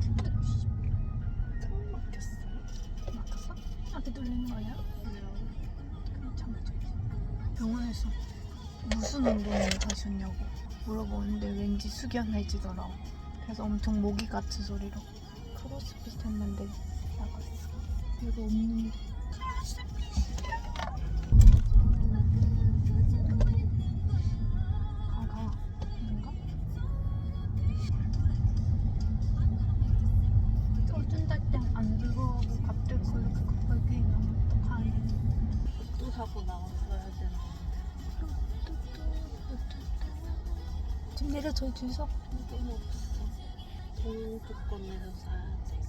탕 막혔어. 막혔어? 앞에 뚫리는 거 아니야? 그럼 참자. 병원에서 무슨 운동을 하셨냐고 물어보는데 왠지 숙연 해지더라. 그래서 엄청 모기 같은 소리로 크로스핏 했는데 나갔어. 별거 없는데. 또 사고 나왔어야 되는데. 지금 내려줘 주소 돈 없어. 돈 조건 내서 사야 돼.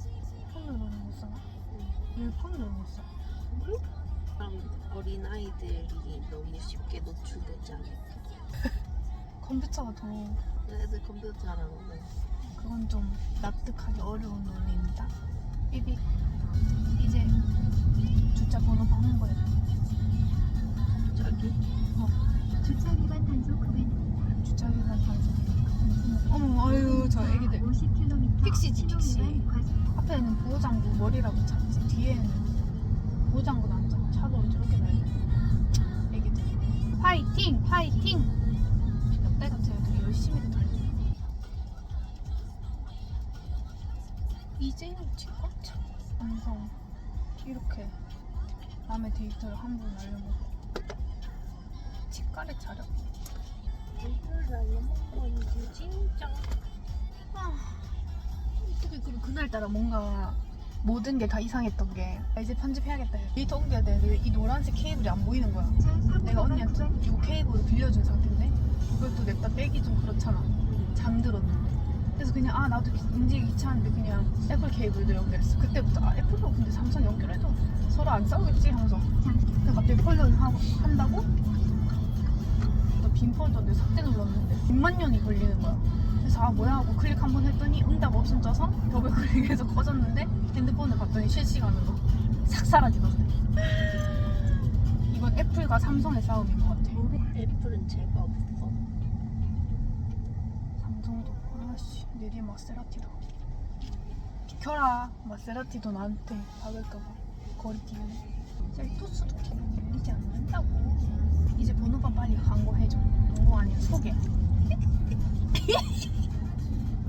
폰으로 못 써? 응. 왜 폰으로 못 써? 그럼 어린 아이들이 너무 쉽게 노출되지 않을까? 컴퓨터가 더 애들 컴퓨터 잘하는데. 그건 좀 납득하기 어려운 논리입니다. 삐빅 이제 주차 번호 받는 거예요. 저기 주차 위반 단속 구간입니다. 주차 기간 단속. 어머 아유 저 애기들 50km 픽시지, 픽시. 앞에는 보호장구 머리라고 찾지 뒤에는 보호장구도 안 찾고 차도 저렇게 날려. 애기들 파이팅 파이팅. 열심히. 이제는 찍었죠. 완성 이렇게 남의 데이터를 함부로 날려먹고 치과를 차려. 이제 진짜. 아, 어떻게 그 그날따라 뭔가 모든 게 다 이상했던 게 아, 이제 편집해야겠다. 데이터 옮겨야 되는데 이 노란색 케이블이 안 보이는 거야. 내가 언니한테 이 케이블을 빌려준 상태인데 그걸 또 냅다 빼기 좀 그렇잖아. 잠들었는데. 그래서 그냥 아 나도 움직이기 귀찮은데 그냥 애플 케이블도 연결했어. 그때부터 아 애플도 근데 삼성 연결해도 서로 안 싸우겠지 하면서 근데 갑자기 폴더를 한다고? 폴더인데 삭제 눌렀는데 6만 년이 걸리는 거야. 그래서 아 뭐야 하고 클릭 한 번 했더니 응답 없음 쪄서 더블 클릭해서 꺼졌는데 핸드폰을 봤더니 실시간으로 싹 사라지던데. 이건 애플과 삼성의 싸움인 것 같아. 애플은 제가 없어. 삼성도 아씨 내 뒤에 마세라티다. 비켜라 마세라티도 나한테 박을까봐 거리 끼우네. 셀토스도 기분 열리지 않는다고. 이제 번호판 빨리 광고해줘. 광고 아니야 소개.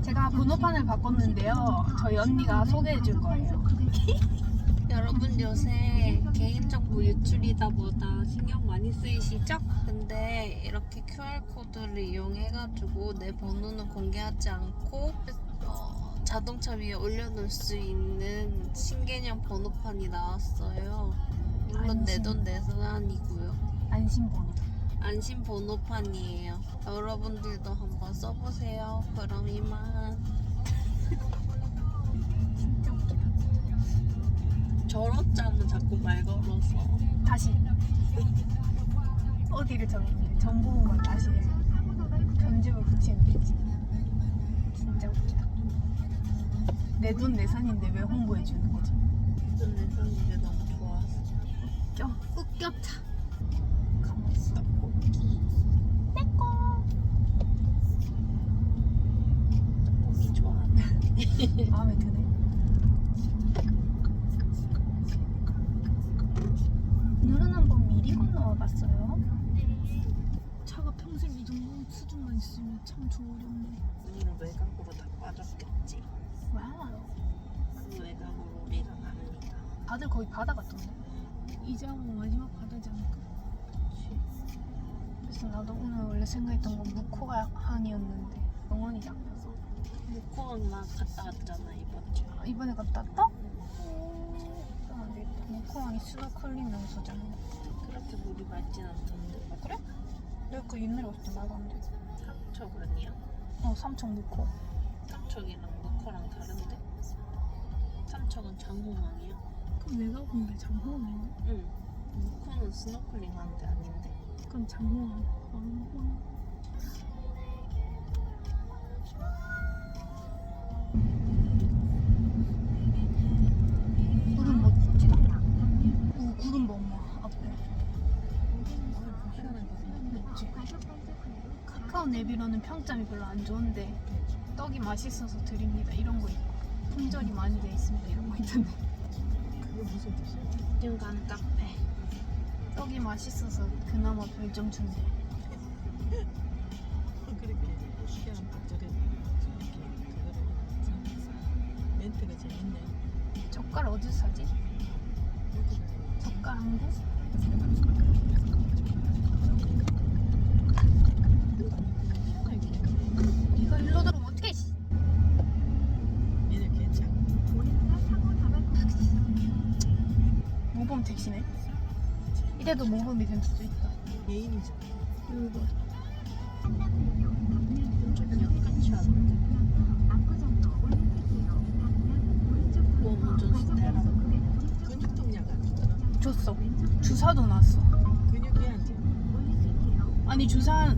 제가 번호판을 바꿨는데요. 저희 언니가 소개해줄 거예요. 여러분 요새 개인정보 유출이다 보다 신경 많이 쓰이시죠? 근데 이렇게 QR코드를 이용해가지고 내 번호는 공개하지 않고 어, 자동차 위에 올려놓을 수 있는 신개념 번호판이 나왔어요. 물론 내. 돈 내산이고요. 안심번호. 안심 번호판이에요. 여러분들도 한번 써보세요. 그럼 이만. 진짜 웃기다. 저렇잖아 자꾸 말 걸어서. 다시. 어디를 적었는데 정보만 다시 해. 편집을 붙이면 되지. 진짜 웃기다. 내 돈 내산인데 왜 홍보해 주는 거지? 내 너무 좋아서. 떡볶이. 내꺼. 떡볶이 좋아하네. 마음에 드네. 누르는 법 미리 건너와 봤어요? 차가 평생 이 정도 수준만 있으면 참 좋으련네. 우리는 외곽으로 다 빠졌겠지. 와우. 그 외곽으로 우리가 갑니다. 다들 거의 바다 같던데. 이제 하고 마지막 바다지 않을까? 그래서 나도 오늘 원래 생각했던 건 무코가 항이었는데 영원히 잡혀서 무코원 막 갔다 왔잖아 이번 주. 아, 이번에 갔다 왔다? 무코항이 스노클링 명소잖아. 그렇게 물이 맑진 않던데. 그래? 내가 그 옛날에 갔을 때 말도 안 돼. 삼척 아니야? 어, 삼청 무코. 삼척이랑 무코랑 다른데? 삼척은 장호항이야. 그럼 내가 본 게 장호항인가? 응. 무코는 스노클링 하는데 아닌데. 그럼. 구름 구름 봐, 엄마. 앞에. 멋지. 카카오 내비로는 평점이 별로 안 좋은데 떡이 맛있어서 드립니다. 이런 거 있고. 품절이 많이 돼 있습니다 이런 거 있던데 그게 무슨 뜻이야? 등간 카페 떡이 맛있어서 그나마 별점 준대 그렇게 희한한 박절에 이렇게 멘트가 재밌네. 젓갈 어디서 사지? 젓갈 한국? 이래도 모범이 될 수도 있다 예인이죠. 주잖아. 줬어 주사도 놨어 아니 주사를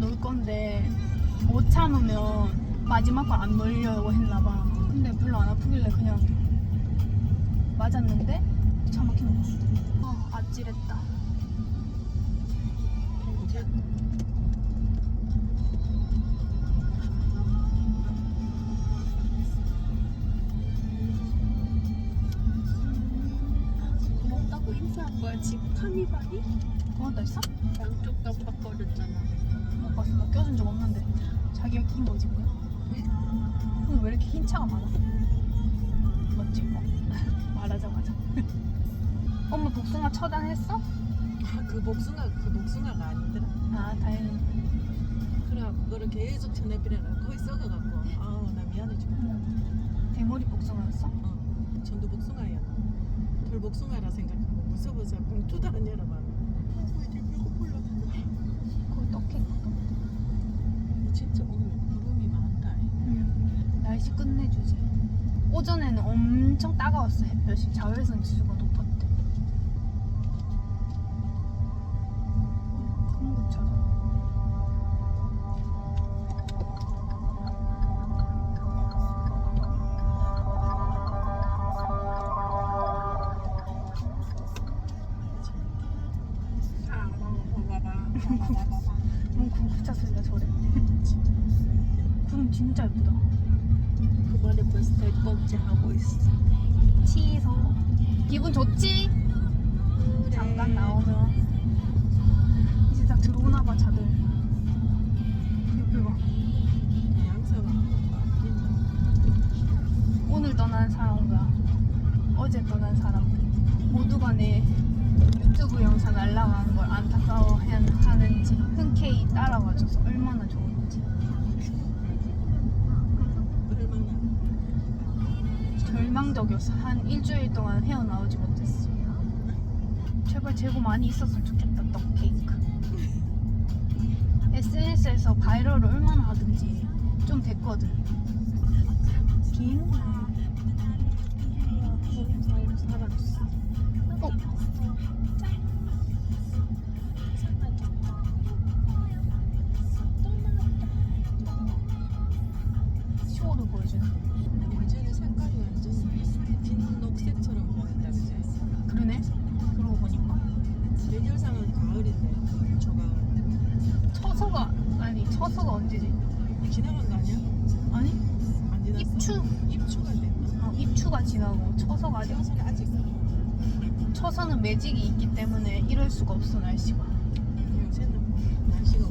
놓을 건데 못 참으면 마지막 거안 놓으려고 했나 봐 근데 별로 안 아프길래 그냥 맞았는데 차 막히는 거야 어 아찔했다 이제 먹다고 인사한 거야 집 카니발이? 어, 나 있어? 양쪽 다 바꿔줬잖아 못 봤어. 나 껴준 적 없는데. 자기가 낀 거지, 뭐야? 오늘 왜 이렇게 흰 차가 많아? 맞지? 어. 말하자마자. 엄마 복숭아 처단했어? 아, 그 복숭아 그 복숭아가 아니더라. 아, 다행히. 그래 그거를 계속 전해비려라 거의 썩어갖고 아우 나 미안해 죽겠다. 대머리 복숭아였어? 어, 전도 복숭아야. 돌 복숭아라 생각하고 무서워서 봉투도 안 열어봐. 아이고 이제 배고플라. 거기 떡해. 진짜 오늘 구름이 많다. 응. 날씨 끝내주지. 오전에는 엄청 따가웠어, 햇볕이. 자외선 지수가 높았대. 한국차잖아. 아 어제 떠난 사람 모두가 내 유튜브 영상 날라가는 걸 안타까워 하는지 흔쾌히 따라와줘서 얼마나 좋은지. 절망적이었어 한 일주일 동안 헤어나오지 못했어. 제발 재고 많이 있었으면 좋겠다 떡 케이크. SNS에서 바이럴을 얼마나 하든지 좀 됐거든. 비 행 매직이 있기 때문에 이럴 수가 없어 날씨가. 요새는 뭐 날씨가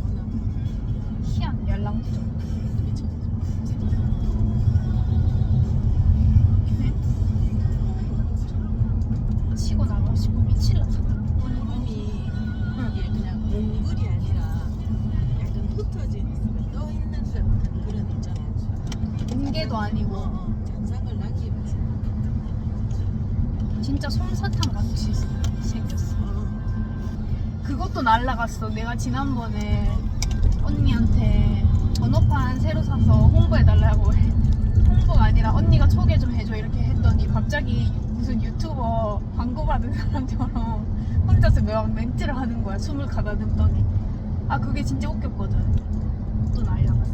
날라갔어. 내가 지난번에 언니한테 번호판 새로 사서 홍보해달라고 해. 홍보가 아니라 언니가 소개 좀 해줘 이렇게 했더니 갑자기 무슨 유튜버 광고 받은 사람처럼 혼자서 막 멘트를 하는 거야. 숨을 가다듬더니. 아 그게 진짜 웃겼거든. 또 날라갔어.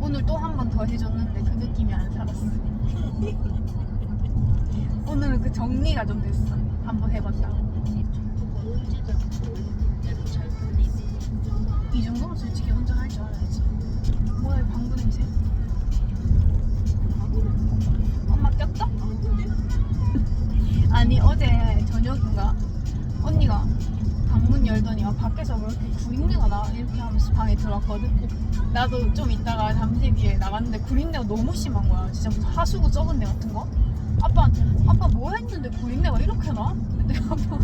오늘 또 한 번 더 해줬는데 그 느낌이 안 살았어. 오늘은 그 정리가 좀 됐어. 한번 해봤다고. 이 정도면 솔직히 혼자 할 줄 알아야지. 뭐야 이 방구 냄새? 엄마 꼈다? 아니 어제 저녁인가 언니가 방문 열더니 밖에서 왜 이렇게 구린내가 나 이렇게 하면서 방에 들어왔거든. 나도 좀 있다가 잠시 뒤에 나갔는데 구린내가 너무 심한 거야. 진짜 무슨 하수구 썩은 내 같은 거. 아빠한테 아빠 뭐 했는데 구린내가 이렇게 나? 근데 아빠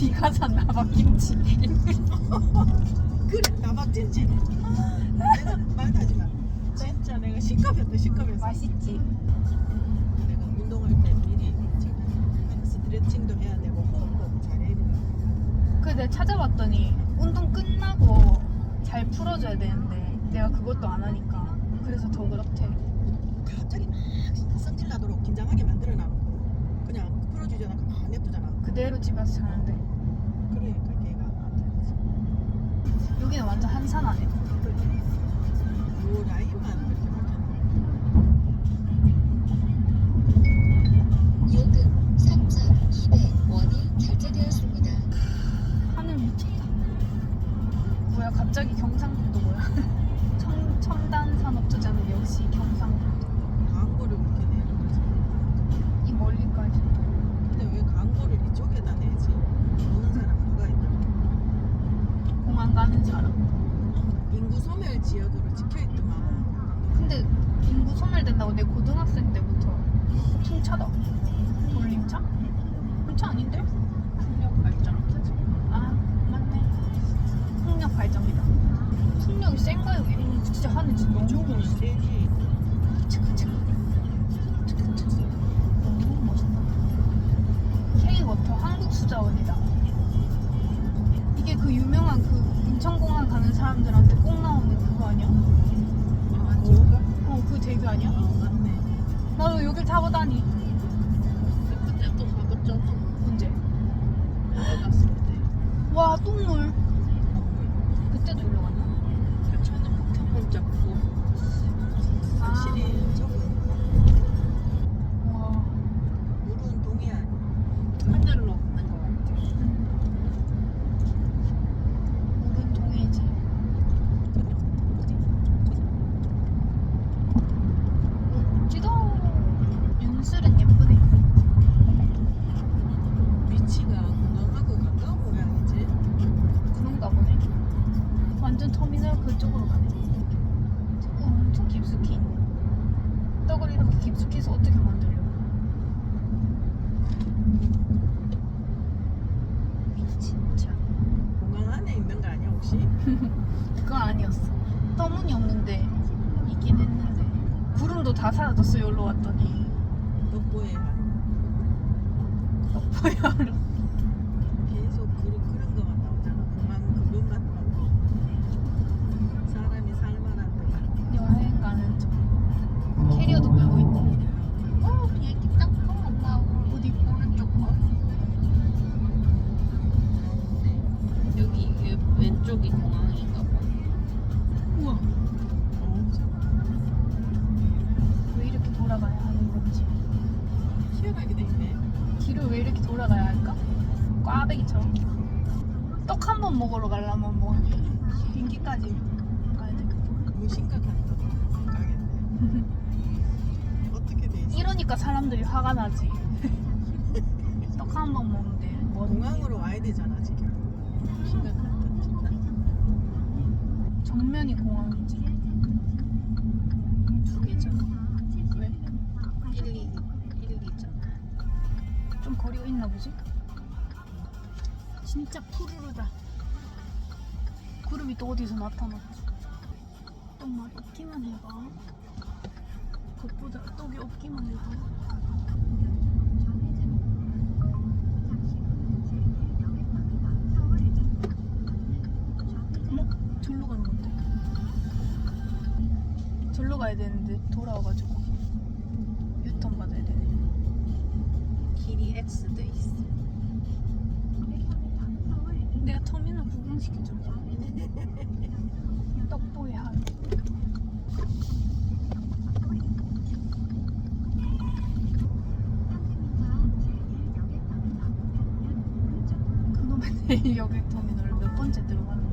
네가 샀나 봐 김치. 그래 나박진지. 내가 말하지 마. 진짜 내가 시커했다 시커했어. 맛있지? 내가 운동할 때 미리 지금 스트레칭도 해야 되고 호흡도 잘해야 돼 그래 찾아봤더니 운동 끝나고 잘 풀어줘야 되는데 내가 그것도 안 하니까 그래서 더 그렇대. 갑자기 막 성질 나도록 긴장하게 만들어 놔놓고 그냥 풀어주잖아 가만히 냅두잖아. 그대로 집에서 자는데 그러니까 걔가 여기는 완전 한산 안에 요 라인만 이렇게 요금 3,200원이 결제되었습니다. 하늘 미쳤다. 뭐야 갑자기 경상북도 뭐야? 청, 첨단 산업투자는 역시 경상북도. 광고를 그렇게 내는 거지. 이 멀리까지. 근데 왜 광고를 이쪽에다 내지 보는 사람 누가 있나 공항 가는 사람 인구 소멸 지역으로 찍혀있더만. 근데 인구 소멸된다고 내 고등학생 때부터 풍차다. 돌림차? 풍차 아닌데? 풍력 발전. 아 맞네. 풍력 발전기다. 풍력이 센가 여기? 진짜 하늘 진짜 너무 이쪽은 세지. K워터 한국수자원이다. 이게 그 유명한 그 인천공항 가는 사람들한테 아니야? 나도 여길 타고 다니 그때 또 가봤잖아. 언제? 갔을 때. 와 똥물 그때도 일로 갔나? 저는 폭탄만 잡고. 아. 확실히 저건 와 물은 동해안 하늘로 가는 것 같아. 물은 동해지 지도 윤슬은 예쁘네 위치가 공항하고 가까운 모양이지 그런가 보네 완전 터미널 그쪽으로 가네 어, 엄청 깊숙이 있네 떡을 이렇게 깊숙이 해서 어떻게 만들려고 진짜. 공항 안에 있는 거 아니야 혹시? 그건 아니었어. 떠문이 없는데 있긴 했는데. 구름도 다 사라졌어 여기로 왔더니. 덕보해안 덕보야 길을 왜 이렇게 돌아가야 할까? 꽈배기처럼. 떡 한 번 먹으러 가려면 뭐 비행기까지 가야 돼 너무 심각한 가겠네. 어떻게 돼 있어? 이러니까 사람들이 화가 나지. 떡 한 번 먹는데 뭐 공항으로 와야 되잖아 지금. 심각하다. 진짜 정면이 공항이지. 두 개잖아. 왜? 1, 2, 1, 2잖아. 좀 거리가 있나 보지? 진짜 푸르르다. 구름이 또 어디서 나타났지? 떡말이 없기만 해봐. 그것보다 떡이 없기만 해봐. 어머? 절로 가는 건데? 절로 가야 되는데 돌아와가지고 유턴 받아야 되네 길이 X돼 있어. 내가 터미널 구경시켜줘. 떡보이 하루. 그놈의 내일 여객 터미널 몇 번째 들어가는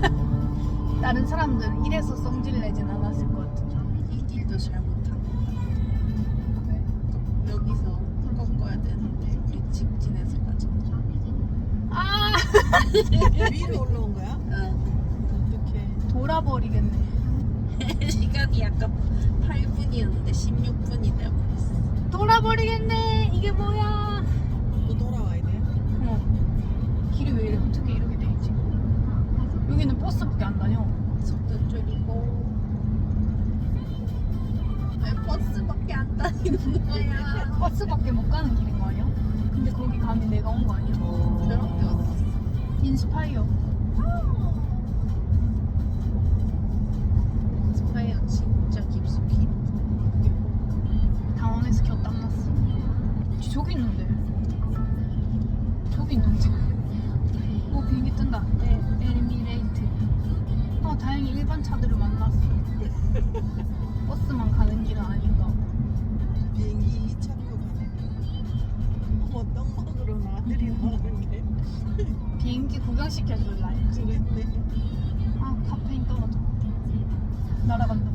다른 사람들은 이래서 성질 내진 않았을 것 같아. 이 길도 잘못하고 왜? 여기서 꺾어야 되는데 우리 직진해서까지. 아 위로 올라온 거야? 응. 어떻게? 돌아버리겠네. 시간이 아까 8분이었는데 16분이 되어버렸어. 돌아버리겠네. 이게 뭐야? 또 돌아와야 돼? 어. 길이 왜 이래? 어떻게 이렇게 돼 있지? 여기는 버스밖에 안 다녀. 속도 줄이고. 왜 버스밖에 안 다니는 거야? 버스밖에 못 가는 길인 거 아니야? 근데 거기 감이 내가 온 거 아니야? 그렇게 어딨어? 인스파이어. 스파이어 버스만 가는 길은 아닌가. 비행기 이착륙 하네. 어머 떡 먹으러 나들이 나오는데 비행기 구경시켜줄라. 그랬네. 아 카페인 떨어져. 날아간다.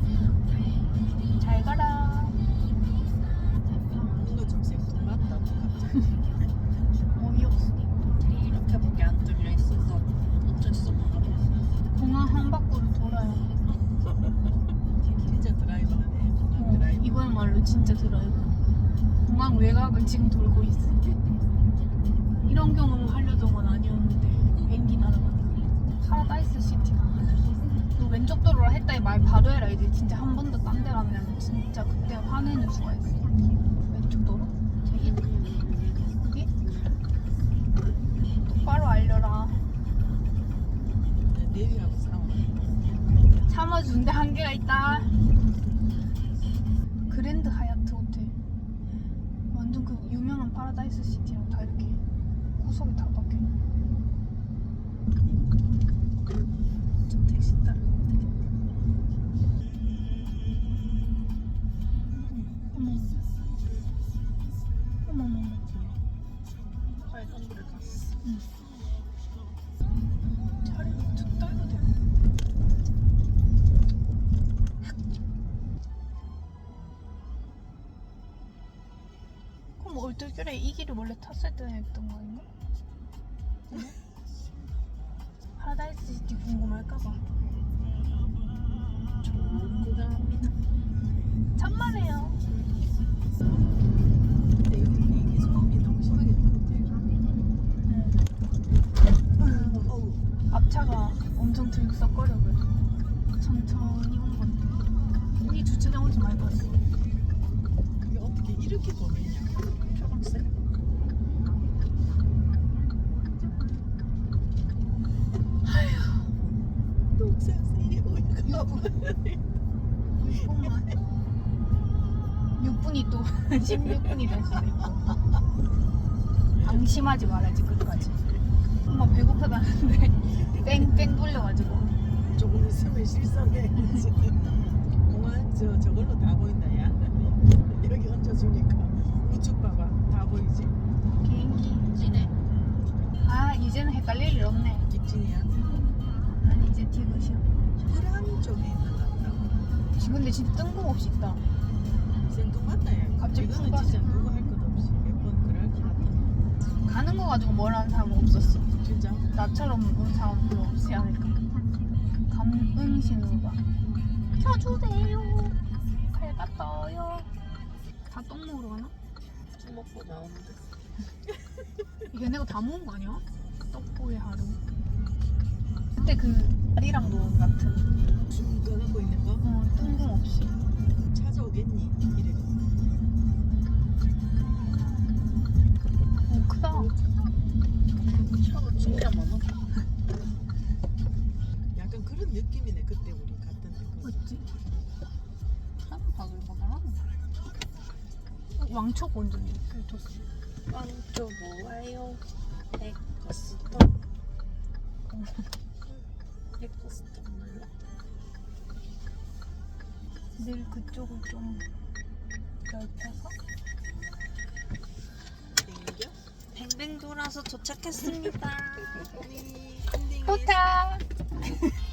내리라고 싸워. 참아주는데 한계가 있다. 그랜드 하얏트 호텔. 완전 그 유명한 파라다이스 시티랑 다 이렇게 구석이 다 박혀. 좀 택시 따르 그럼 얼떨결에 이 길을 원래 탔을 때 했던 거 아닌가? 응? 파라다이스 시티 궁금할까봐. 구경합니다. 천만에요. 어우. 앞차가 엄청 들썩거려 그래. 천천히 온 건데. 이 주차장 오지 많이 봤어. 그게 어떻게 이렇게 보이냐? 초록색. 독사세요. 이거 봐. 6분만. 6분이 또 16분이 될 수도 있고. 방심하지 말아야지 끝까지. 엄마 배고프다는데 뺑뺑 돌려가지고. 조금 있으면 실성해. 공항 저 저걸로 다 보인다 야. 여기 얹어주니까 우측 봐봐 다 보이지. 비행기. 찌네. 아 이제는 헷갈릴 일 없네. 직진이야. 아니 이제 디귿이야. 불안 쪽에 있는 것 같다. 근데 진짜 뜬금없이 있다. 생뚱맞다 야. 갑자기 이거는 푸가- 진짜 누구 할것 없이 몇 번 그럴 것 같아. 가는 거 가지고 뭘 하는 사람은 없었어. 진짜. 나처럼 온 사람 별로 없지 않을까. 감응신으로 봐. 켜주세요. 떠요. 다 똥 먹으러 가나? 술 먹고 나오는데. 얘네가 다 먹은 거 아니야? 떡보의 하루. 그때 그 아리랑 노은 같은 춤 꺼갖고 있는 거 어, 뜬금없이. 찾아오겠니? 이래. 오 크다. 차도 진짜 많아. 약간 그런 느낌이네. 그때 우리 갔던 데. 그 맞지? 참 바글바글하네. 왕초 온전 이렇게 줬어. 빵조 모아요. 에코스톤. 몰라. 늘 그쪽을 좀 넓혀서 땡겨? 돌아서 도착했습니다. 도착.